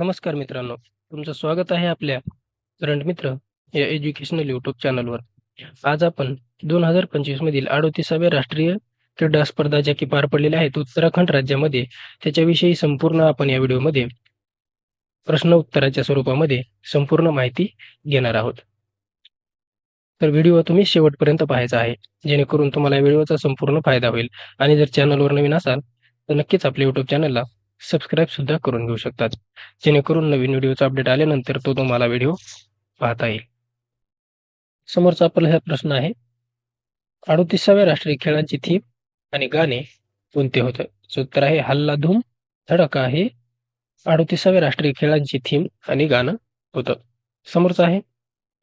नमस्कार मित्रांनो. तुमचं स्वागत आहे आपल्या करंट मित्र या एज्युकेशनल युट्यूब चॅनलवर. आज आपण दोन हजार पंचवीस मधील अडोतीसाव्या राष्ट्रीय क्रीडा स्पर्धा ज्या की पार पडलेल्या आहेत उत्तराखंड राज्यामध्ये त्याच्याविषयी संपूर्ण आपण या व्हिडिओमध्ये प्रश्न उत्तराच्या स्वरूपामध्ये संपूर्ण माहिती घेणार आहोत. तर व्हिडिओ तुम्ही शेवटपर्यंत पाहायचा आहे. जेणेकरून तुम्हाला या व्हिडिओचा संपूर्ण फायदा होईल. आणि जर चॅनलवर नवीन असाल तर नक्कीच आपल्या युट्यूब चॅनलला सबस्क्राईब सुद्धा करून घेऊ शकतात. जेणेकरून नवीन व्हिडिओचा अपडेट आल्यानंतर तो तुम्हाला व्हिडिओ पाहता येईल. समोरचा आपला हा प्रश्न आहे अडोतीसाव्या राष्ट्रीय खेळांची थीम आणि गाणे कोणते होतं? उत्तर आहे हल्ला धूम धडका हे अडोतीसाव्या राष्ट्रीय खेळांची थीम आणि गाणं होतं. समोरचं आहे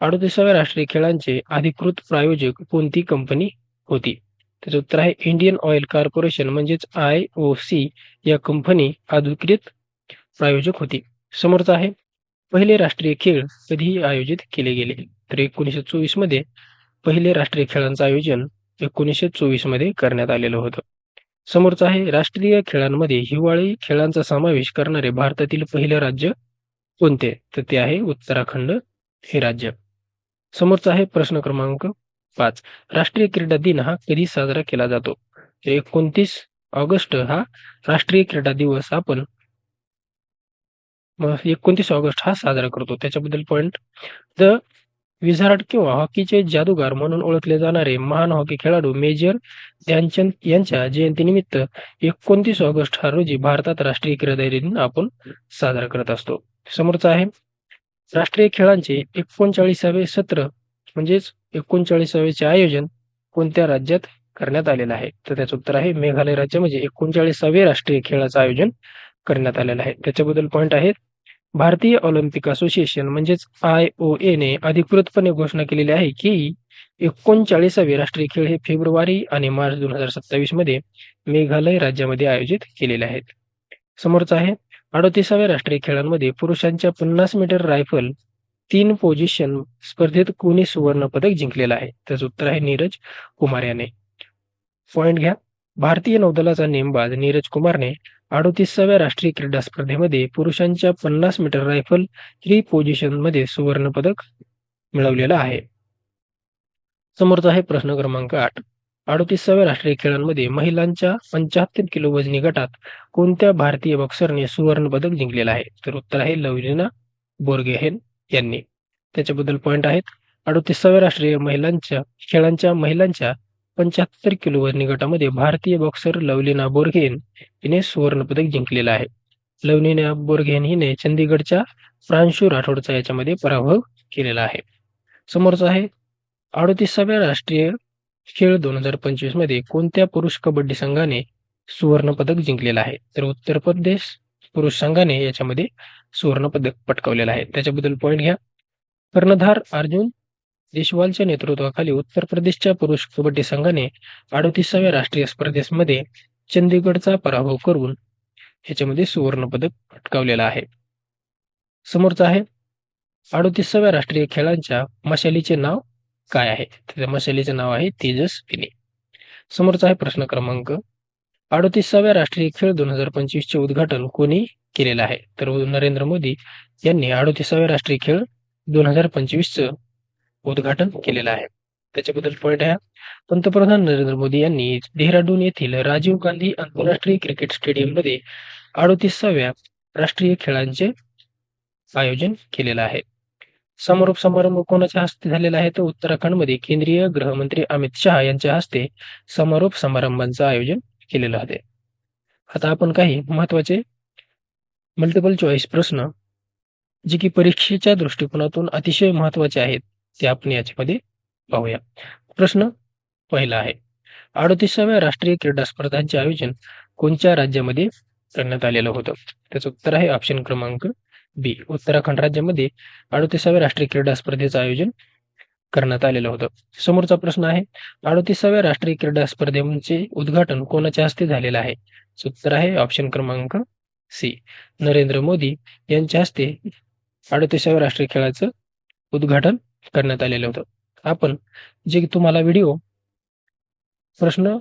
अडोतीसाव्या राष्ट्रीय खेळांचे अधिकृत प्रायोजक कोणती कंपनी होती? त्याचं उत्तर आहे इंडियन ऑइल कॉर्पोरेशन म्हणजेच आय ओ सी या कंपनी अधिकृत प्रायोजक होती. समोरचा आहे पहिले राष्ट्रीय खेळ कधी आयोजित केले गेले. तर एकोणीसशे चोवीसमध्ये पहिले राष्ट्रीय खेळांचं आयोजन एकोणीसशे चोवीसमध्ये करण्यात आलेलं होतं. समोरचं आहे राष्ट्रीय खेळांमध्ये हिवाळी खेळांचा समावेश करणारे भारतातील पहिले राज्य कोणते? तर ते आहे उत्तराखंड हे राज्य. समोरचा आहे प्रश्न क्रमांक पाच. राष्ट्रीय क्रीडा दिन हा कधी साजरा केला जातो? एकोणतीस ऑगस्ट हा राष्ट्रीय क्रीडा दिवस आपण एकोणतीस ऑगस्ट हा साजरा करतो. त्याच्याबद्दल पॉइंट द विझार्ड किंवा हॉकीचे जादूगार म्हणून ओळखले जाणारे महान हॉकी खेळाडू मेजर ध्यानचंद यांच्या जयंतीनिमित्त एकोणतीस ऑगस्ट हा रोजी भारतात राष्ट्रीय क्रीडा दिन आपण साजरा करत असतो. समोरचा आहे. राष्ट्रीय खेळांचे एकोणचाळीसावे सत्र म्हणजेच एकोणचाळीसावेचे आयोजन कोणत्या राज्यात करण्यात आलेलं आहे? तर त्याचं उत्तर आहे मेघालय राज्य म्हणजे एकोणचाळीसावे राष्ट्रीय खेळाचं आयोजन करण्यात आलेलं आहे. त्याच्याबद्दल पॉईंट आहेत. भारतीय ऑलिम्पिक असोसिएशन म्हणजेच आय ओ ने अधिकृतपणे घोषणा केलेली आहे की एकोणचाळीसावे राष्ट्रीय खेळ हे फेब्रुवारी आणि मार्च दोन हजार सत्तावीसमध्ये मेघालय राज्यामध्ये आयोजित केलेले आहेत. समोरचा आहे अडोतीसाव्या राष्ट्रीय खेळांमध्ये पुरुषांच्या पन्नास मीटर रायफल तीन पोझिशन स्पर्धेत कोणी सुवर्ण पदक जिंकलेलं आहे? त्याचं उत्तर आहे नीरज कुमार याने. पॉइंट घ्या. भारतीय नौदलाचा नेमबाज नीरज कुमारने अडोतीसाव्या राष्ट्रीय क्रीडा स्पर्धेमध्ये पुरुषांच्या पन्नास मीटर रायफल थ्री पोझिशनमध्ये सुवर्ण पदक मिळवलेलं आहे. समोरचा आहे प्रश्न क्रमांक आठ. अडोतीसाव्या राष्ट्रीय खेळांमध्ये महिलांच्या पंच्याहत्तर किलो वजनी गटात कोणत्या भारतीय बॉक्सरने सुवर्ण पदक जिंकलेलं आहे? तर उत्तर आहे लवलीना बोर्गेहेन. यांनी. त्याच्याबद्दल पॉईंट आहेत. अडोतीसाव्या राष्ट्रीय महिलांच्या खेळांच्या महिलांच्या पंच्याहत्तर किलो वजनी गटामध्ये भारतीय बॉक्सर लवलीना बोरघेन हिने सुवर्णपदक जिंकलेलं आहे. लवलीना बोरघेन हिने चंदीगडच्या फ्रान्शू राठोडचा याच्यामध्ये पराभव केलेला आहे. समोरचा आहे अडोतीसाव्या राष्ट्रीय खेळ दोन हजार पंचवीसमध्ये कोणत्या पुरुष कबड्डी संघाने सुवर्ण पदक जिंकलेलं आहे? तर उत्तर प्रदेश पुरुष संघाने याच्यामध्ये सुवर्ण पदक पटकावलेलं आहे. त्याच्याबद्दल पॉईंट घ्या. कर्णधार अर्जुन देशवालच्या नेतृत्वाखाली उत्तर प्रदेशच्या पुरुष कबड्डी संघाने अडोतीसाव्या राष्ट्रीय स्पर्धेमध्ये चंदीगडचा पराभव करून ह्याच्यामध्ये सुवर्ण पदक पटकावलेला आहे. समोरचा आहे. अडोतीसाव्या राष्ट्रीय खेळांच्या मशालीचे नाव काय आहे? त्याच्या मशालीचे नाव आहे तेजस्विनी समोरचा आहे प्रश्न क्रमांक अडोतीसाव्या राष्ट्रीय खेळ दोन हजार पंचवीस चे उद्घाटन कोणी केलेलं आहे? तर नरेंद्र मोदी यांनी अडोतीसाव्या राष्ट्रीय खेळ दोन हजार पंचवीसचं उद्घाटन केलेलं आहे. त्याच्याबद्दल पॉईंट आहे. पंतप्रधान नरेंद्र मोदी यांनी डेहराडून येथील राजीव गांधी आंतरराष्ट्रीय क्रिकेट स्टेडियममध्ये अडोतीसाव्या राष्ट्रीय खेळांचे आयोजन केलेलं आहे. समारोप समारंभ कोणाच्या हस्ते झालेला आहे? तर उत्तराखंडमध्ये केंद्रीय गृहमंत्री अमित शहा यांच्या हस्ते समारोप समारंभांचं आयोजन केलेलं आहे. आता आपण काही महत्त्वाचे मल्टिपल चॉईस प्रश्न जे की परीक्षेच्या दृष्टिकोनातून अतिशय महत्त्वाचे आहेत ते आपण याच्यामध्ये पाहूया. प्रश्न पहिला आहे अडतीसाव्या राष्ट्रीय क्रीडा स्पर्धांचे आयोजन कोणत्या राज्यामध्ये करण्यात आलेलं होतं? त्याचं उत्तर आहे ऑप्शन क्रमांक बी उत्तराखंड राज्यामध्ये अडतीसाव्या राष्ट्रीय क्रीडा स्पर्धेचं आयोजन करण्यात आलेलं होतं. समोरचा प्रश्न आहे अडतीसाव्या राष्ट्रीय क्रीडा स्पर्धेचे उद्घाटन कोणाच्या हस्ते झालेलं आहे? उत्तर आहे ऑप्शन क्रमांक सी नरेंद्र मोदी यांच्या हस्ते अडतीसाव्या राष्ट्रीय खेळाचं उद्घाटन करण्यात आलेलं होतं. आपण जे तुम्हाला व्हिडिओ प्रश्न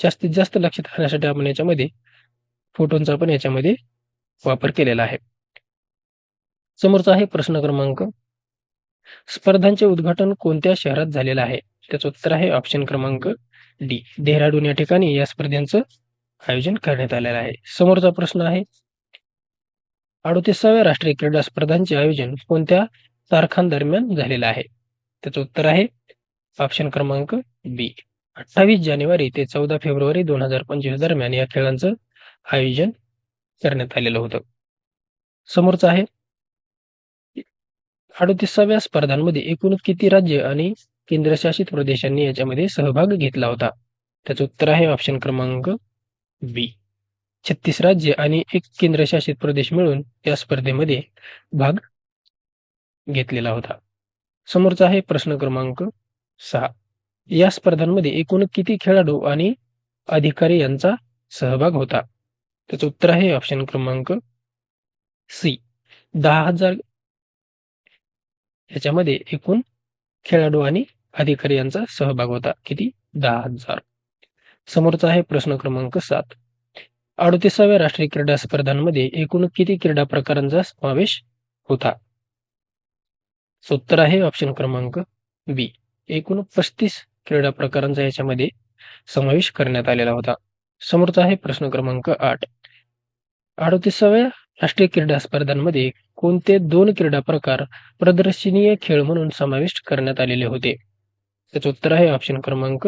जास्तीत जास्त लक्षात राहण्यासाठी आपण याच्यामध्ये फोटोंचा पण याच्यामध्ये वापर केलेला आहे. समोरचा आहे प्रश्न क्रमांक स्पर्धांचे उद्घाटन कोणत्या शहरात झालेलं आहे? त्याचं उत्तर आहे ऑप्शन क्रमांक डी देहराडून या ठिकाणी या स्पर्धेचं आयोजन करण्यात आलेलं आहे. समोरचा प्रश्न आहे अडोतीसाव्या राष्ट्रीय क्रीडा स्पर्धांचे आयोजन कोणत्या तारखांदरम्यान झालेलं आहे? त्याचं उत्तर आहे ऑप्शन क्रमांक बी अठ्ठावीस जानेवारी ते चौदा फेब्रुवारी दोन हजार पंचवीस दरम्यान या खेळांचं आयोजन करण्यात आलेलं होतं. समोरचं आहे अडतीसाव्या स्पर्धांमध्ये एकूण किती राज्य आणि केंद्रशासित प्रदेशांनी याच्यामध्ये सहभाग घेतला होता? त्याचं उत्तर आहे ऑप्शन क्रमांक बी छत्तीस राज्य आणि एक केंद्रशासित प्रदेश मिळून या स्पर्धेमध्ये भाग घेतलेला होता. समोरचा आहे प्रश्न क्रमांक सहा. या स्पर्धांमध्ये एकूण किती खेळाडू आणि अधिकारी यांचा सहभाग होता? त्याचं उत्तर आहे ऑप्शन क्रमांक सी दहा हजार याच्यामध्ये एकूण खेळाडू आणि अधिकारी यांचा सहभाग होता. किती? दहा हजार. समोरचा आहे प्रश्न क्रमांक सात. अडतीसाव्या राष्ट्रीय क्रीडा स्पर्धांमध्ये एकूण किती क्रीडा प्रकारांचा समावेश होता? उत्तर आहे ऑप्शन क्रमांक बी. एकूण पस्तीस क्रीडा प्रकारांचा याच्यामध्ये समावेश करण्यात आलेला होता. समोरचा आहे प्रश्न क्रमांक आठ. अडतीसाव्या राष्ट्रीय क्रीडा स्पर्धांमध्ये कोणते दोन क्रीडा प्रकार प्रदर्शनीय खेळ म्हणून समाविष्ट करण्यात आलेले होते? त्याचं उत्तर आहे ऑप्शन क्रमांक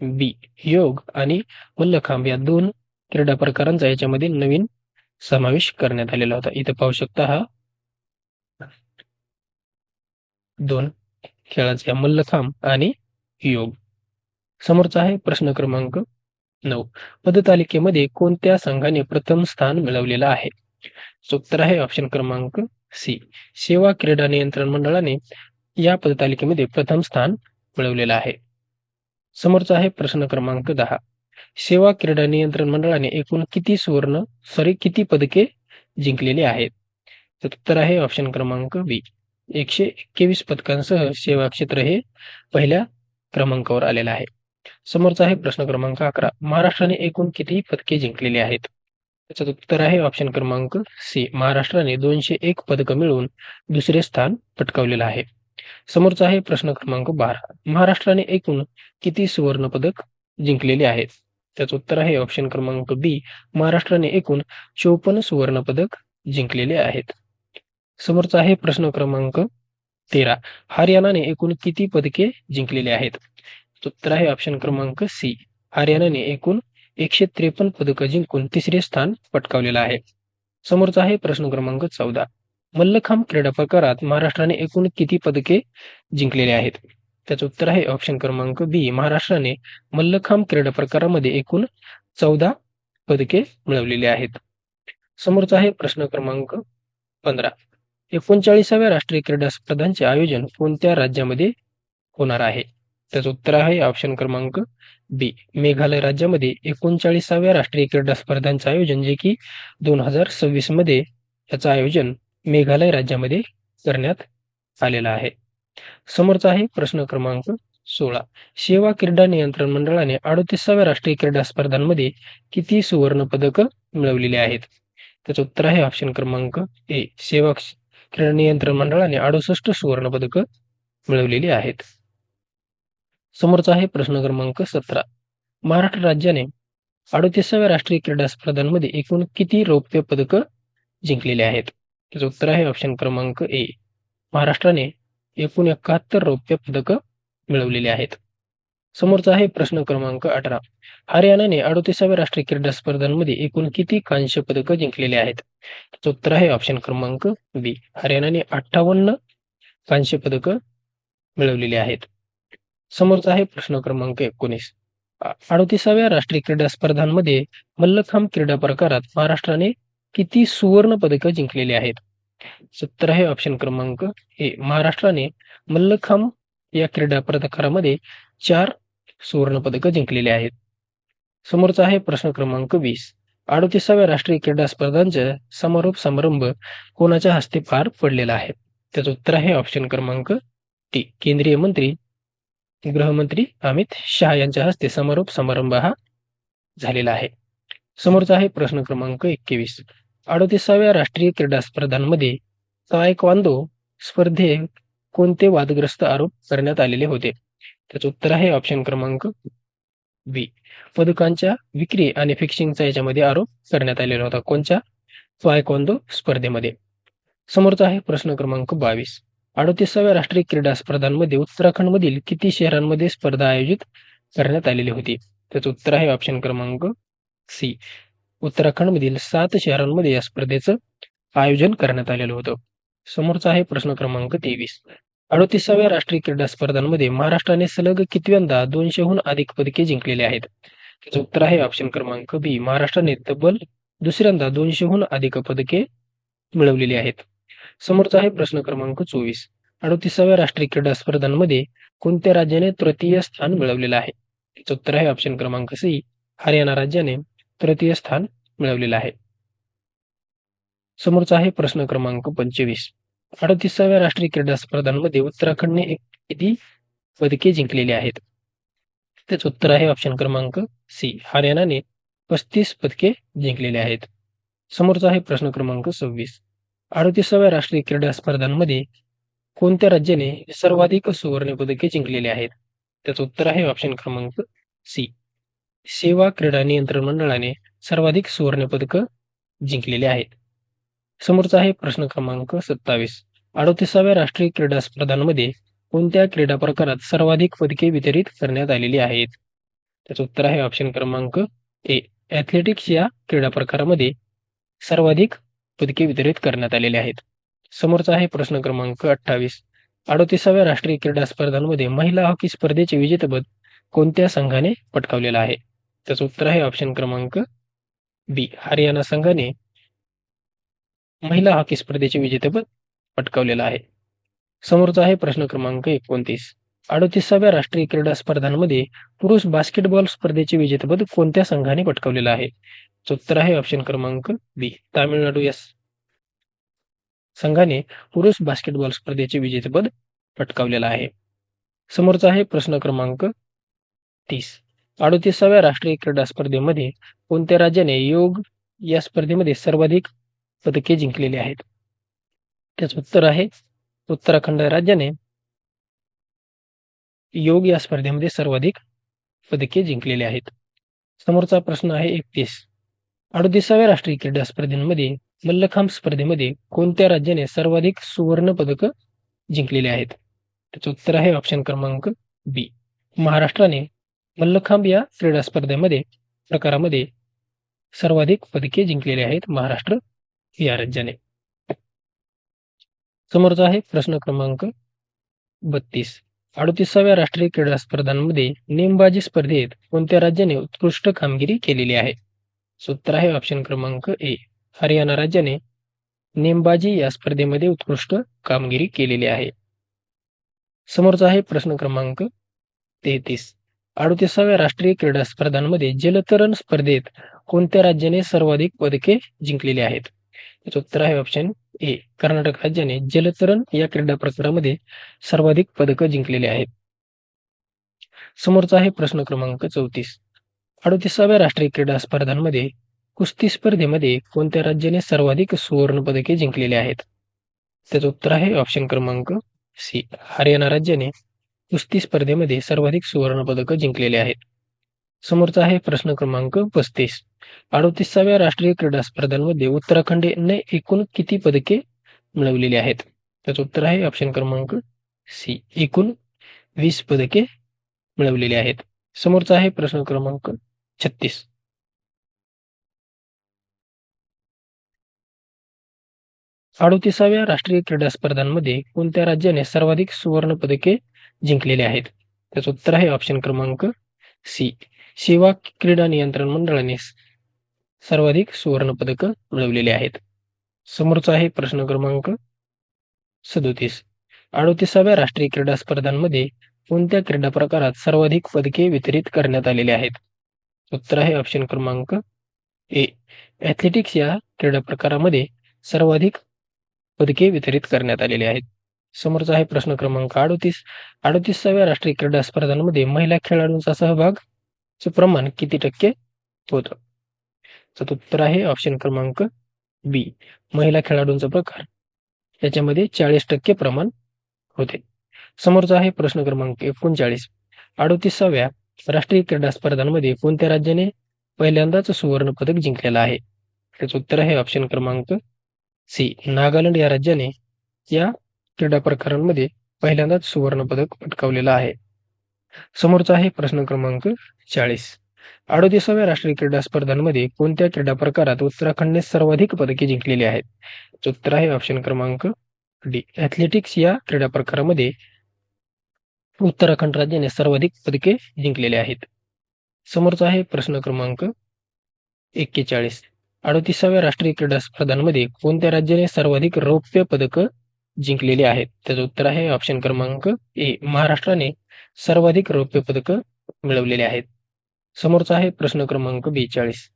बी योग आणि मल्लखांब या दोन क्रीडा प्रकारांचा याच्यामध्ये नवीन समावेश करण्यात आलेला होता. इथे पाहू शकता हा. दोन खेळाचे मल्लखांब आणि योग. समोरचा आहे प्रश्न क्रमांक नऊ. पदतालिकेमध्ये कोणत्या संघाने प्रथम स्थान मिळवलेलं आहे? उत्तर आहे ऑप्शन क्रमांक सी सेवा क्रीडा नियंत्रण मंडळाने या पदतालिकेमध्ये प्रथम स्थान मिळवलेलं आहे. समोरचा आहे प्रश्न क्रमांक दहा. सेवा क्रीडा नियंत्रण मंडळाने एकूण किती सुवर्ण सॉरी किती पदके जिंकलेली आहेत? तर उत्तर आहे ऑप्शन क्रमांक बी एकशे एकवीस पदकांसह सेवा क्षेत्र हे पहिल्या क्रमांकावर आलेलं आहे. समोरचा आहे प्रश्न क्रमांक अकरा. महाराष्ट्राने एकूण किती पदके जिंकलेली आहेत? त्याचं उत्तर आहे ऑप्शन क्रमांक सी महाराष्ट्राने दोनशे एक पदक मिळवून दुसरे स्थान पटकावलेलं आहे. समोरचा आहे प्रश्न क्रमांक बारा. महाराष्ट्राने एकूण किती सुवर्ण पदक जिंकलेले आहेत? त्याचं उत्तर आहे ऑप्शन क्रमांक बी महाराष्ट्राने एकूण चोपन्न सुवर्ण पदक जिंकलेले आहेत. समोरचा आहे प्रश्न क्रमांक तेरा. हरियाणाने एकूण किती पदके जिंकलेले आहेत? उत्तर आहे ऑप्शन क्रमांक सी हरियाणाने एकूण एकशे त्रेपन्न पदकं जिंकून तिसरे स्थान पटकावलेलं आहे. समोरचा आहे प्रश्न क्रमांक चौदा. मल्लखांब क्रीडा प्रकारात महाराष्ट्राने एकूण किती पदके जिंकलेले आहेत? त्याचं उत्तर आहे ऑप्शन क्रमांक बी महाराष्ट्राने मल्लखांब क्रीडा प्रकारामध्ये एकूण चौदा पदके मिळवलेली आहेत. समोरचा आहे प्रश्न क्रमांक पंधरा. एकोणचाळीसाव्या राष्ट्रीय क्रीडा स्पर्धांचे आयोजन कोणत्या राज्यामध्ये होणार आहे? त्याचं उत्तर आहे ऑप्शन क्रमांक बी मेघालय राज्यामध्ये एकोणचाळीसाव्या राष्ट्रीय क्रीडा स्पर्धांचं आयोजन जे की दोन हजार सव्वीसमध्ये याचं आयोजन मेघालय राज्यामध्ये करण्यात आलेलं आहे. समोरचा आहे प्रश्न क्रमांक सोळा. सेवा क्रीडा नियंत्रण मंडळाने अडतीसाव्या राष्ट्रीय क्रीडा स्पर्धांमध्ये किती सुवर्ण पदक मिळवलेली आहेत? त्याचं उत्तर आहे ऑप्शन क्रमांक ए सेवा क्रीडा नियंत्रण मंडळाने अडुसष्ट सुवर्ण पदक मिळवलेली आहेत. समोरचा आहे प्रश्न क्रमांक सतरा. महाराष्ट्र राज्याने अडतीसाव्या राष्ट्रीय क्रीडा स्पर्धांमध्ये एकूण किती रौप्य पदक जिंकलेले आहेत? त्याचं उत्तर आहे ऑप्शन क्रमांक ए महाराष्ट्राने एकूण एकाहत्तर रौप्य पदक मिळवलेले आहेत. समोरचा आहे प्रश्न क्रमांक अठरा. हरियाणाने अडतीसाव्या राष्ट्रीय क्रीडा स्पर्धांमध्ये एकूण किती कांस्य पदक जिंकलेले आहेत? त्याचं उत्तर आहे ऑप्शन क्रमांक बी हरियाणाने अठ्ठावन्न कांस्य पदक मिळवलेली आहेत. समोरचा आहे प्रश्न क्रमांक एकोणीस. अडतीसाव्या राष्ट्रीय क्रीडा स्पर्धांमध्ये मल्लखांब क्रीडा प्रकारात महाराष्ट्राने किती सुवर्ण पदकं जिंकलेली आहेत? सत्तर आहे ऑप्शन क्रमांक ए. महाराष्ट्राने मल्लखांब या क्रीडा प्रकारामध्ये चार सुवर्ण पदकं जिंकलेली आहेत. समोरचा आहे प्रश्न क्रमांक वीस. अडतीसाव्या राष्ट्रीय क्रीडा स्पर्धांचा समारोप समारंभ कोणाच्या हस्ते पार पडलेला आहे? त्याचं उत्तर आहे ऑप्शन क्रमांक टी केंद्रीय मंत्री गृहमंत्री अमित शहा यांच्या हस्ते समारोप समारंभ हा झालेला आहे. समोरचा आहे प्रश्न क्रमांक एकवीस. अडतीसाव्या राष्ट्रीय क्रीडा स्पर्धांमध्ये तायक्वांदो स्पर्धेत कोणते वादग्रस्त आरोप करण्यात आलेले होते? त्याचं उत्तर आहे ऑप्शन क्रमांक बी. पदकांच्या विक्री आणि फिक्सिंगचा याच्यामध्ये आरोप करण्यात आलेला होता. कोणत्या तायक्वांदो स्पर्धेमध्ये. समोरचा आहे प्रश्न क्रमांक बावीस. अडतीसाव्या राष्ट्रीय क्रीडा स्पर्धांमध्ये उत्तराखंडमधील किती शहरांमध्ये स्पर्धा आयोजित करण्यात आलेली होती? त्याचं उत्तर आहे ऑप्शन क्रमांक सी उत्तराखंडमधील सात शहरांमध्ये या स्पर्धेचं आयोजन करण्यात आलेलं होतं. समोरचा आहे प्रश्न क्रमांक तेवीस. अडतीसाव्या राष्ट्रीय क्रीडा स्पर्धांमध्ये महाराष्ट्राने सलग कितव्यांदा दोनशेहून अधिक पदके जिंकलेले आहेत? त्याचं उत्तर आहे ऑप्शन क्रमांक बी महाराष्ट्राने तब्बल दुसऱ्यांदा दोनशेहून अधिक पदके मिळवलेली आहेत. समोरचा आहे प्रश्न क्रमांक चोवीस. अडतीसाव्या राष्ट्रीय क्रीडा स्पर्धांमध्ये कोणत्या राज्याने तृतीय स्थान मिळवलेलं आहे? त्याचं उत्तर आहे ऑप्शन क्रमांक सी. हरियाणा राज्याने तृतीय स्थान मिळवलेलं आहे. समोरचा आहे प्रश्न क्रमांक पंचवीस. अडतीसाव्या राष्ट्रीय क्रीडा स्पर्धांमध्ये उत्तराखंडने किती पदके जिंकलेली आहेत? त्याचं उत्तर आहे ऑप्शन क्रमांक सी. हरियाणाने पस्तीस पदके जिंकलेले आहेत. समोरचा आहे प्रश्न क्रमांक सव्वीस. अडतीसाव्या राष्ट्रीय क्रीडा स्पर्धांमध्ये कोणत्या राज्याने सर्वाधिक सुवर्ण पदके जिंकलेली आहेत? त्याचं उत्तर आहे ऑप्शन क्रमांक सी सेवा क्रीडा नियंत्रण मंडळाने सर्वाधिक सुवर्ण पदक जिंकलेले आहेत. समोरचा आहे प्रश्न क्रमांक सत्तावीस. अडतीसाव्या राष्ट्रीय क्रीडा स्पर्धांमध्ये कोणत्या क्रीडा प्रकारात सर्वाधिक पदके वितरित करण्यात आलेली आहेत? त्याचं उत्तर आहे ऑप्शन क्रमांक ए ॲथलेटिक्स या क्रीडा प्रकारामध्ये सर्वाधिक पदके वितरित करण्यात आलेले आहेत. समोरचा आहे प्रश्न क्रमांक अठ्ठावीस. अडोतीसाव्या राष्ट्रीय क्रीडा स्पर्धांमध्ये महिला हॉकी स्पर्धेचे विजेतेपद कोणत्या संघाने पटकावलेलं आहे? त्याचं उत्तर आहे ऑप्शन क्रमांक बी हरियाणा संघाने महिला हॉकी स्पर्धेचे विजेतेपद पटकावलेलं आहे. समोरचा आहे प्रश्न क्रमांक एकोणतीस. अडोतीसाव्या राष्ट्रीय क्रीडा स्पर्धांमध्ये पुरुष बास्केटबॉल स्पर्धेचे विजेतेपद कोणत्या संघाने पटकावलेलं आहे? उत्तर आहे ऑप्शन क्रमांक बी तामिळनाडू या संघाने पुरुष बास्केटबॉल स्पर्धेचे विजेतेपद पटकावलेलं आहे. समोरचा आहे प्रश्न क्रमांक तीस. अडोतीसाव्या राष्ट्रीय क्रीडा स्पर्धेमध्ये कोणत्या राज्याने योग या स्पर्धेमध्ये सर्वाधिक पदके जिंकलेली आहेत? त्याच उत्तर आहे उत्तराखंड राज्याने योग या स्पर्धेमध्ये सर्वाधिक पदके जिंकलेले आहेत. समोरचा प्रश्न आहे एकतीस. अडतीसाव्या राष्ट्रीय क्रीडा स्पर्धेमध्ये मल्लखांब स्पर्धेमध्ये कोणत्या राज्याने सर्वाधिक सुवर्ण पदक जिंकलेले आहेत? त्याचं उत्तर आहे ऑप्शन क्रमांक बी महाराष्ट्राने मल्लखांब या क्रीडा स्पर्धेमध्ये प्रकारामध्ये सर्वाधिक पदके जिंकलेले आहेत महाराष्ट्र या राज्याने. समोरचा आहे प्रश्न क्रमांक बत्तीस. अडतीसाव्या राष्ट्रीय क्रीडा स्पर्धांमध्ये नेमबाजी स्पर्धेत कोणत्या राज्याने उत्कृष्ट कामगिरी केलेली आहे? सूत्र आहे ऑप्शन क्रमांक ए हरियाणा राज्याने नेमबाजी या स्पर्धेमध्ये उत्कृष्ट कामगिरी केलेली आहे. समोरचा आहे प्रश्न क्रमांक तेहतीस. अडतीसाव्या राष्ट्रीय क्रीडा स्पर्धांमध्ये जलतरण स्पर्धेत कोणत्या राज्याने सर्वाधिक पदके जिंकलेली आहेत? याचं उत्तर आहे ऑप्शन ए कर्नाटक राज्याने जलतरण या क्रीडा प्रकारामध्ये सर्वाधिक पदकं जिंकलेली आहेत. समोरचा आहे प्रश्न क्रमांक चौतीस. अडतीसाव्या राष्ट्रीय क्रीडा स्पर्धांमध्ये कुस्ती स्पर्धेमध्ये कोणत्या राज्याने सर्वाधिक सुवर्ण पदके जिंकलेली आहेत? त्याचं उत्तर आहे ऑप्शन क्रमांक सी. हरियाणा राज्याने कुस्ती स्पर्धेमध्ये सर्वाधिक सुवर्ण पदकं जिंकलेले आहेत. समोरचा आहे प्रश्न क्रमांक पस्तीस. अडतीसाव्या राष्ट्रीय क्रीडा स्पर्धांमध्ये उत्तराखंडने एकूण किती पदके मिळवलेली आहेत? त्याचं उत्तर आहे ऑप्शन क्रमांक सी. एकूण वीस पदके मिळवलेली आहेत. समोरचा आहे प्रश्न क्रमांक छत्तीस. अडतीसाव्या राष्ट्रीय क्रीडा स्पर्धांमध्ये कोणत्या राज्याने सर्वाधिक सुवर्ण पदके जिंकलेले आहेत? त्याचं उत्तर आहे ऑप्शन क्रमांक सी सेवा क्रीडा नियंत्रण मंडळाने सर्वाधिक सुवर्ण पदक मिळवलेले आहेत. समोरचा आहे प्रश्न क्रमांक सदोतीस. अडतीसाव्या राष्ट्रीय क्रीडा स्पर्धांमध्ये कोणत्या क्रीडा प्रकारात सर्वाधिक पदके वितरित करण्यात आलेले आहेत? उत्तर आहे ऑप्शन क्रमांक ए ॲथलेटिक्स या क्रीडा प्रकारामध्ये सर्वाधिक पदके वितरित करण्यात आलेले आहेत. समोरचा आहे प्रश्न क्रमांक अडतीस. अडतीसाव्या राष्ट्रीय क्रीडा स्पर्धांमध्ये महिला खेळाडूंचा सहभाग चे प्रमाण किती टक्के होतं? तर उत्तर आहे ऑप्शन क्रमांक बी महिला खेळाडूंचा प्रकार याच्यामध्ये चाळीस टक्के प्रमाण होते. समोरचा आहे प्रश्न क्रमांक एकोणचाळीस. अडोतीसाव्या राष्ट्रीय क्रीडा स्पर्धांमध्ये कोणत्या राज्याने पहिल्यांदाच सुवर्ण पदक जिंकलेलं आहे? त्याचं उत्तर आहे ऑप्शन क्रमांक सी नागालँड या राज्याने या क्रीडा प्रकारांमध्ये पहिल्यांदाच सुवर्ण पदक पटकावलेलं आहे. समोरचा आहे प्रश्न क्रमांक चाळीस. अडोतीसाव्या राष्ट्रीय क्रीडा स्पर्धांमध्ये कोणत्या क्रीडा प्रकारात उत्तराखंडने सर्वाधिक पदके जिंकलेली आहेत? उत्तर आहे ऑप्शन क्रमांक डी ॲथलेटिक्स या क्रीडा प्रकारामध्ये उत्तराखंड राज्याने सर्वाधिक पदके जिंकलेले आहेत. समोरचा आहे प्रश्न क्रमांक एक्केचाळीस. अडतीसाव्या राष्ट्रीय क्रीडा स्पर्धांमध्ये कोणत्या राज्याने सर्वाधिक रौप्य पदक जिंकलेली आहेत? त्याचं उत्तर आहे ऑप्शन क्रमांक ए. महाराष्ट्राने सर्वाधिक रौप्य पदक मिळवलेले आहेत. समोरचा आहे प्रश्न क्रमांक बेचाळीस.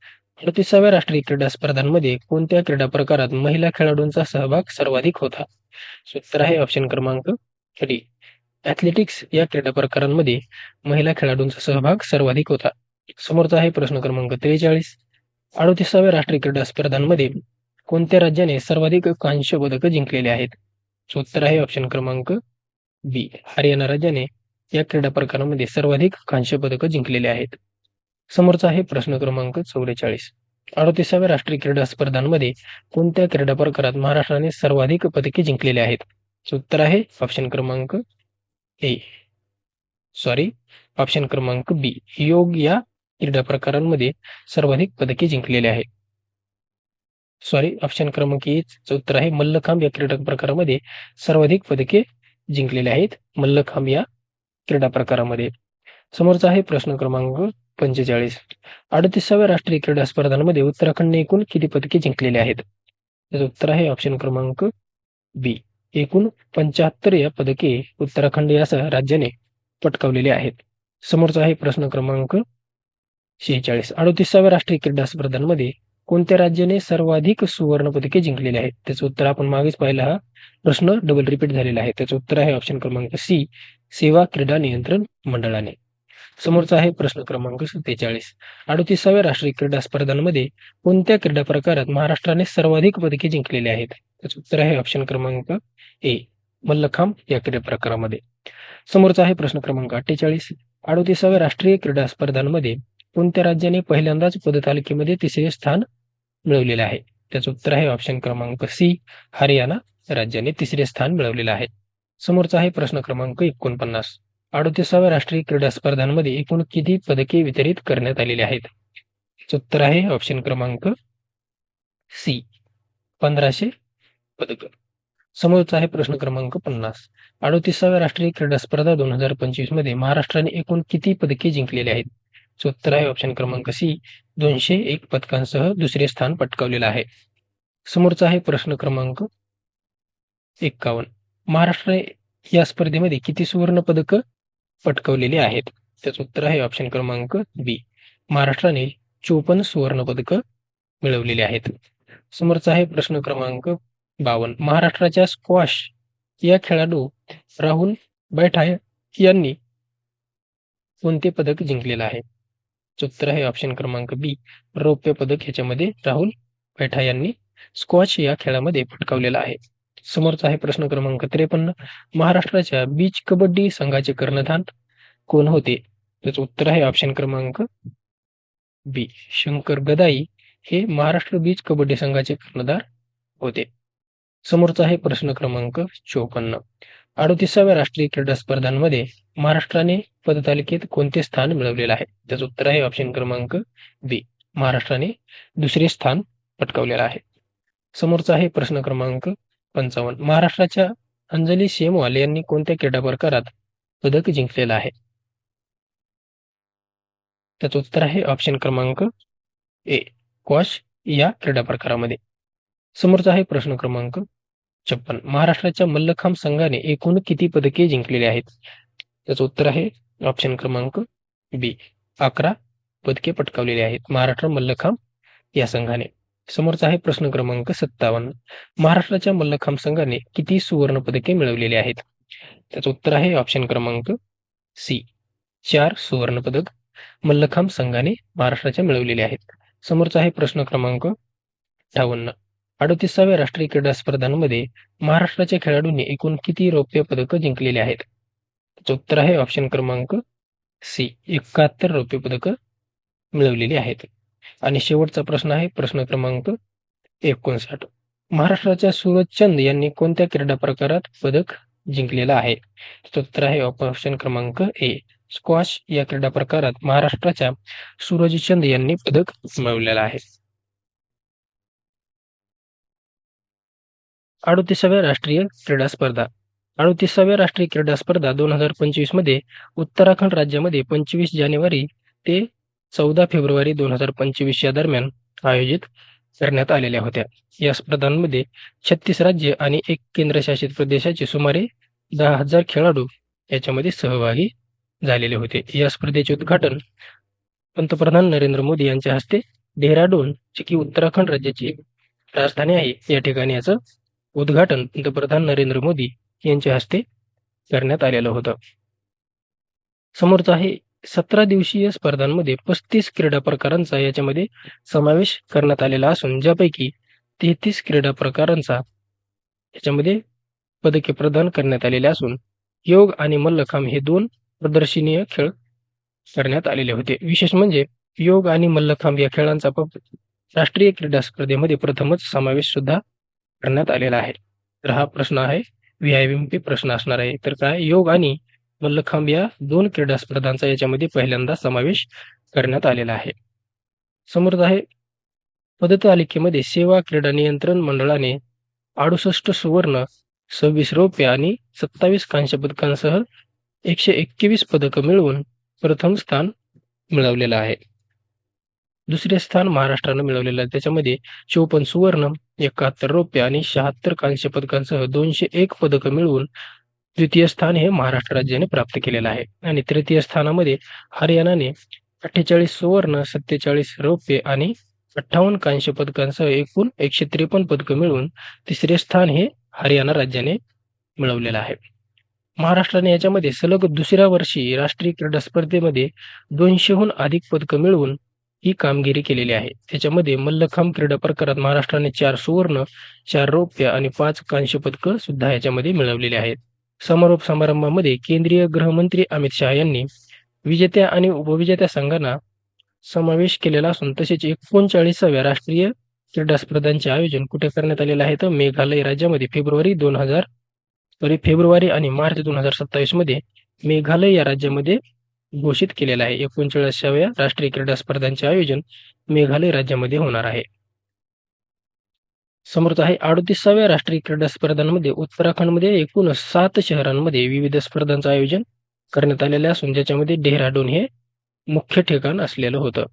अडतीसाव्या राष्ट्रीय क्रीडा स्पर्धांमध्ये कोणत्या क्रीडा प्रकारात महिला खेळाडूंचा सहभाग सर्वाधिक होता? उत्तर आहे ऑप्शन क्रमांक डी ॲथलेटिक्स या क्रीडा प्रकारांमध्ये महिला खेळाडूंचा सहभाग सर्वाधिक होता. समोरचा आहे प्रश्न क्रमांक त्रेचाळीस. अडतीसाव्या राष्ट्रीय क्रीडा स्पर्धांमध्ये कोणत्या राज्याने सर्वाधिक कांस्य पदक जिंकलेले आहेत? उत्तर आहे ऑप्शन क्रमांक बी हरियाणा राज्याने या क्रीडा प्रकारांमध्ये सर्वाधिक कांस्य पदक जिंकलेले आहेत. समोरचा आहे प्रश्न क्रमांक चौवेचाळीस. अडतीसाव्या राष्ट्रीय क्रीडा स्पर्धांमध्ये कोणत्या क्रीडा प्रकारात महाराष्ट्राने सर्वाधिक पदके जिंकलेले आहेत? उत्तर आहे ऑप्शन क्रमांक ए सॉरी ऑप्शन क्रमांक बी योग या क्रीडा प्रकारांमध्ये सर्वाधिक पदके जिंकलेले आहे सॉरी ऑप्शन क्रमांक एच उत्तर आहे मल्लखांब या क्रीडा प्रकारामध्ये सर्वाधिक पदके जिंकलेले आहेत. मल्लखांब या क्रीडा प्रकारामध्ये. समोरचा आहे प्रश्न क्रमांक पंचेचाळीस. अडतीसाव्या राष्ट्रीय क्रीडा स्पर्धांमध्ये उत्तराखंडने एकूण किती पदके जिंकलेले आहेत? त्याचं उत्तर आहे ऑप्शन क्रमांक बी एकूण पंच्याहत्तर या पदके उत्तराखंड या राज्याने पटकावलेले आहेत. समोरचा आहे प्रश्न क्रमांक शेहेचाळीस. अडतीसाव्या राष्ट्रीय क्रीडा स्पर्धांमध्ये कोणत्या राज्याने सर्वाधिक सुवर्ण पदके जिंकलेले आहेत? त्याचं उत्तर आपण मागेच पाहिला हा. प्रश्न डबल रिपीट झालेला आहे. त्याचं उत्तर आहे ऑप्शन क्रमांक सी सेवा क्रीडा नियंत्रण मंडळाने. समोरचा आहे प्रश्न क्रमांक सत्तेचाळीस. अडतीसाव्या राष्ट्रीय क्रीडा स्पर्धांमध्ये कोणत्या क्रीडा प्रकारात महाराष्ट्राने सर्वाधिक पदके जिंकलेली आहेत? त्याचं उत्तर आहे ऑप्शन क्रमांक ए मल्लखांब या क्रीडा प्रकारामध्ये. समोरचा आहे प्रश्न क्रमांक अठ्ठेचाळीस. अडतीसाव्या राष्ट्रीय क्रीडा स्पर्धांमध्ये कोणत्या राज्याने पहिल्यांदाच पदतालिकेमध्ये तिसरे स्थान मिळवलेले आहे? त्याचं उत्तर आहे ऑप्शन क्रमांक सी हरियाणा राज्याने तिसरे स्थान मिळवलेले आहे. समोरचा आहे प्रश्न क्रमांक एकोणपन्नास. अडतीसाव्या राष्ट्रीय क्रीडा स्पर्धांमध्ये एकूण किती पदके वितरित करण्यात आलेली आहेत? उत्तर आहे ऑप्शन क्रमांक सी पंधराशे पदक. समोरचा आहे प्रश्न क्रमांक पन्नास. अडतीसाव्या राष्ट्रीय क्रीडा स्पर्धा दोन हजार पंचवीसमध्ये महाराष्ट्राने एकूण किती पदके जिंकलेली आहेत? उत्तर आहे ऑप्शन क्रमांक सी दोनशे एक पदकांसह दुसरे स्थान पटकावलेलं आहे. समोरचा आहे प्रश्न क्रमांक एक्कावन्न महाराष्ट्र या स्पर्धेमध्ये किती सुवर्ण पदक पटकवलेली आहेत. त्याचं उत्तर आहे ऑप्शन क्रमांक बी महाराष्ट्राने चोपन्न सुवर्ण पदक मिळवलेली आहेत. समोरचा आहे प्रश्न क्रमांक बावन्न. महाराष्ट्राच्या स्क्वॉश या खेळाडू राहुल बैठा यांनी कोणते पदक जिंकलेलं आहे? उत्तर आहे ऑप्शन क्रमांक बी रौप्य पदक. ह्याच्यामध्ये राहुल बैठा यांनी स्क्वॉच या खेळामध्ये पटकावलेला आहे. समोरचा आहे प्रश्न क्रमांक त्रेपन्न. महाराष्ट्राच्या बीच कबड्डी संघाचे कर्णधार कोण होते? त्याचं उत्तर आहे ऑप्शन क्रमांक बी शंकर गदाई हे महाराष्ट्र बीच कबड्डी संघाचे कर्णधार होते. समोरचा आहे प्रश्न क्रमांक चोपन्न. अडतीसाव्या राष्ट्रीय क्रीडा स्पर्धांमध्ये महाराष्ट्राने पदतालिकेत कोणते स्थान मिळवलेलं आहे? त्याचं उत्तर आहे ऑप्शन क्रमांक बी महाराष्ट्राने दुसरे स्थान पटकावलेलं आहे. समोरचा आहे प्रश्न क्रमांक पंचावन्न. महाराष्ट्राच्या अंजली शेमवाल यांनी कोणत्या क्रीडा प्रकारात पदक जिंकलेलं आहे? त्याचं उत्तर आहे ऑप्शन क्रमांक ए क्वॉश या क्रीडा प्रकारामध्ये. समोरचा आहे प्रश्न क्रमांक छप्पन. महाराष्ट्राच्या मल्लखांब संघाने एकूण किती पदके जिंकलेली आहेत? त्याचं उत्तर आहे ऑप्शन क्रमांक बी अकरा पदके पटकावलेली आहेत. महाराष्ट्र मल्लखांब या संघाने. समोरचा आहे प्रश्न क्रमांक सत्तावन्न. महाराष्ट्राच्या मल्लखांब संघाने किती सुवर्ण पदके मिळवलेली आहेत? त्याचं उत्तर आहे ऑप्शन क्रमांक सी चार सुवर्ण पदक मल्लखांब संघाने महाराष्ट्राच्या मिळवलेले आहेत. समोरचा आहे प्रश्न क्रमांक अठ्ठावन्न. अडतीसाव्या राष्ट्रीय क्रीडा स्पर्धांमध्ये महाराष्ट्राच्या खेळाडूंनी एकूण किती रौप्य पदक जिंकलेली आहेत? उत्तर आहे ऑप्शन क्रमांक सी एकाहत्तर रौप्य पदक मिळवलेली आहेत. आणि शेवटचा प्रश्न आहे प्रश्न क्रमांक एकोणसाठ महाराष्ट्राच्या सूरज चंद यांनी कोणत्या क्रीडा प्रकारात पदक जिंकलेलं आहे? उत्तर आहे ऑप्शन क्रमांक ए स्क्वॉश या क्रीडा प्रकारात महाराष्ट्राच्या सूरज चंद यांनी पदक मिळवलेलं आहे. अडुतीसाव्या राष्ट्रीय क्रीडा स्पर्धा अडुतीसाव्या राष्ट्रीय क्रीडा स्पर्धा दोन हजार पंचवीसमध्ये उत्तराखंड राज्यामध्ये पंचवीस जानेवारी ते चौदा फेब्रुवारी दोन हजार पंचवीस या दरम्यान आयोजित करण्यात आलेल्या होत्या. या स्पर्धांमध्ये छत्तीस राज्य आणि एक केंद्रशासित प्रदेशाचे सुमारे दहा हजार खेळाडू याच्यामध्ये सहभागी झालेले होते. या स्पर्धेचे उद्घाटन पंतप्रधान नरेंद्र मोदी यांच्या हस्ते डेहराडून जी की उत्तराखंड राज्याची राजधानी आहे या ठिकाणी याचं उद्घाटन पंतप्रधान नरेंद्र मोदी यांच्या हस्ते करण्यात आलेलं होतं. समोरचं आहे सतरा दिवसीय स्पर्धांमध्ये पस्तीस क्रीडा प्रकारांचा याच्यामध्ये समावेश करण्यात आलेला असून ज्यापैकी तेहतीस क्रीडा प्रकारांचा याच्यामध्ये पदके प्रदान करण्यात आलेले असून योग आणि मल्लखांब हे दोन प्रदर्शनीय खेळ करण्यात आलेले होते. विशेष म्हणजे योग आणि मल्लखांब या खेळांचा राष्ट्रीय क्रीडा स्पर्धेमध्ये प्रथमच समावेश सुद्धा करण्यात आलेला आहे. तर हा प्रश्न आहे व्ही आय प्रश्न असणार आहे. तर काय योग आणि मल्लखांब या दोन क्रीडा स्पर्धांचा याच्यामध्ये पहिल्यांदा समावेश करण्यात आलेला आहे. समोर आहे पदतालिकेमध्ये सेवा क्रीडा नियंत्रण मंडळाने अडुसष्ट सुवर्ण, सव्वीस रौप्य आणि सत्तावीस कांस्य पदकांसह एकशे एकवीस पदकं मिळवून प्रथम स्थान मिळवलेलं आहे. दुसरे स्थान महाराष्ट्रानं मिळवलेलं आहे. त्याच्यामध्ये चोपन्न सुवर्ण, एकाहत्तर रौप्य आणि शहात्तर कांस्य पदकांसह दोनशे एक पदकं मिळवून द्वितीय स्थान हे महाराष्ट्र राज्याने प्राप्त केलेलं आहे. आणि तृतीय स्थानामध्ये हरियाणाने अठ्ठेचाळीस सुवर्ण, सत्तेचाळीस रौप्य आणि अठ्ठावन्न कांस्य पदकांसह एकूण एकशे त्रेपन्न पदकं मिळवून तिसरे स्थान हे हरियाणा राज्याने मिळवलेलं आहे. महाराष्ट्राने याच्यामध्ये सलग दुसऱ्या वर्षी राष्ट्रीय क्रीडा स्पर्धेमध्ये दोनशेहून अधिक पदकं मिळवून ही कामगिरी केलेली आहे. त्याच्यामध्ये मल्लखांब क्रीडा प्रकारात महाराष्ट्राने चार सुवर्ण, चार रौप्य आणि पाच कांस्य पदकं सुद्धा याच्यामध्ये मिळवलेली आहेत. समारोप समारंभामध्ये केंद्रीय गृहमंत्री अमित शहा यांनी विजेत्या आणि उपविजेत्या संघांना समावेश केलेला असून तसेच एकोणचाळीसाव्या राष्ट्रीय क्रीडा स्पर्धांचे आयोजन कुठे करण्यात आलेलं आहे तर मेघालय राज्यामध्ये फेब्रुवारी दोन हजार सॉरी फेब्रुवारी आणि मार्च दोन हजार सत्तावीसमध्ये मेघालय या राज्यामध्ये घोषित केलेलं आहे. एकोणचाळीसाव्या राष्ट्रीय क्रीडा स्पर्धांचे आयोजन मेघालय राज्यामध्ये होणार आहे. समोरच आहे अडतीसाव्या राष्ट्रीय क्रीडा स्पर्धांमध्ये उत्तराखंडमध्ये एकूण सात शहरांमध्ये विविध स्पर्धांचं आयोजन करण्यात आलेले असून ज्याच्यामध्ये डेहराडून हे मुख्य ठिकाण असलेलं होतं.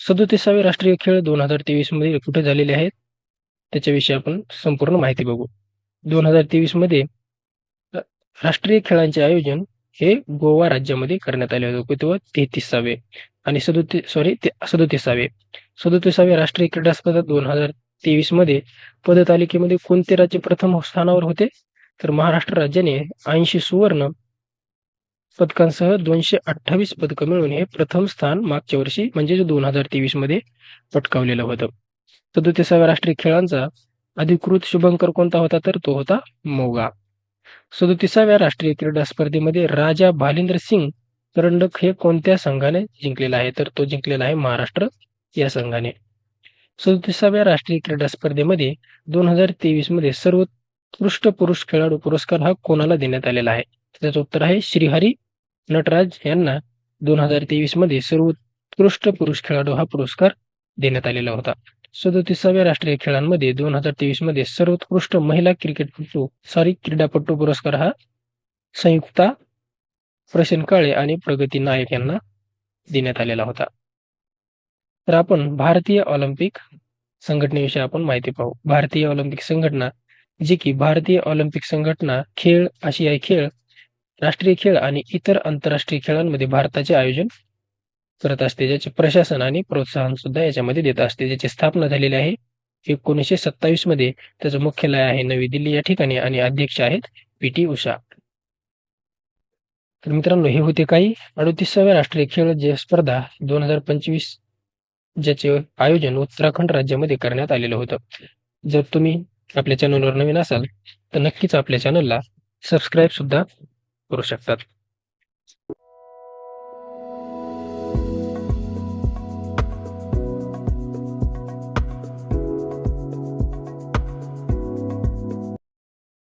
सदोतीसावे राष्ट्रीय खेळ दोन हजार तेवीसमध्ये कुठे झालेले आहेत त्याच्याविषयी आपण संपूर्ण माहिती बघू. दोन हजार तेवीसमध्ये राष्ट्रीय खेळांचे आयोजन हे गोवा राज्यामध्ये करण्यात आले होते. किंवा तेहतीसावे. आणि सदोतीस सॉरी सदोतीसावे. सदोतीसावे राष्ट्रीय क्रीडा स्पर्धा दोन हजार तेवीसमध्ये पदतालिकेमध्ये कोणते राज्य प्रथम स्थानावर होते? तर महाराष्ट्र राज्याने ऐंशी सुवर्ण पदकांसह दोनशे अठ्ठावीस पदकं मिळवून हे प्रथम स्थान मागच्या वर्षी म्हणजे दोन हजार तेवीसमध्ये पटकावलेलं होतं. सदोतीसाव्या राष्ट्रीय खेळांचा अधिकृत शुभंकर कोणता होता? तर तो होता मोगा. सदोतीसाव्या राष्ट्रीय क्रीडा स्पर्धेमध्ये राजा भालिंद्र सिंग करंडक हे कोणत्या संघाने जिंकलेला आहे? तर तो जिंकलेला आहे महाराष्ट्र या संघाने. सदोतीसाव्या राष्ट्रीय क्रीडा स्पर्धेमध्ये दोन हजार तेवीसमध्ये सर्वोत्कृष्ट पुरुष खेळाडू पुरस्कार हा कोणाला देण्यात आलेला आहे? त्याचं उत्तर आहे श्रीहरी नटराज यांना दोन हजार तेवीसमध्ये सर्वोत्कृष्ट पुरुष खेळाडू हा पुरस्कार देण्यात आलेला होता. सदोतीसाव्या राष्ट्रीय खेळांमध्ये दोन हजार तेवीसमध्ये सर्वोत्कृष्ट महिला क्रिकेटपटू सॉरी क्रीडापटू पुरस्कार हा संयुक्ता प्रशन काळे आणि प्रगती नायक यांना देण्यात आलेला होता. तर आपण भारतीय ऑलिम्पिक संघटनेविषयी आपण माहिती पाहू. भारतीय ऑलिम्पिक संघटना जी की भारतीय ऑलिम्पिक संघटना खेळ आशियाई खेळ राष्ट्रीय खेळ आणि इतर आंतरराष्ट्रीय खेळांमध्ये भारताचे आयोजन करत असते ज्याचे प्रशासन आणि प्रोत्साहन सुद्धा याच्यामध्ये देत असते ज्याची स्थापना झालेली आहे एकोणीसशे सत्तावीसमध्ये त्याचं मुख्यालय आहे नवी दिल्ली या ठिकाणी आणि अध्यक्ष आहेत पी टी उषा तर मित्रांनो हे होते काही अडतीसाव्या राष्ट्रीय खेळ जे स्पर्धा दोन हजार पंचवीस ज्याचे आयोजन उत्तराखंड राज्यामध्ये करण्यात आलेलं होतं. जर तुम्ही आपल्या चॅनलवर नवीन असाल, तर नक्कीच आपल्या चॅनलला सबस्क्राईब सुद्धा करू शकतात.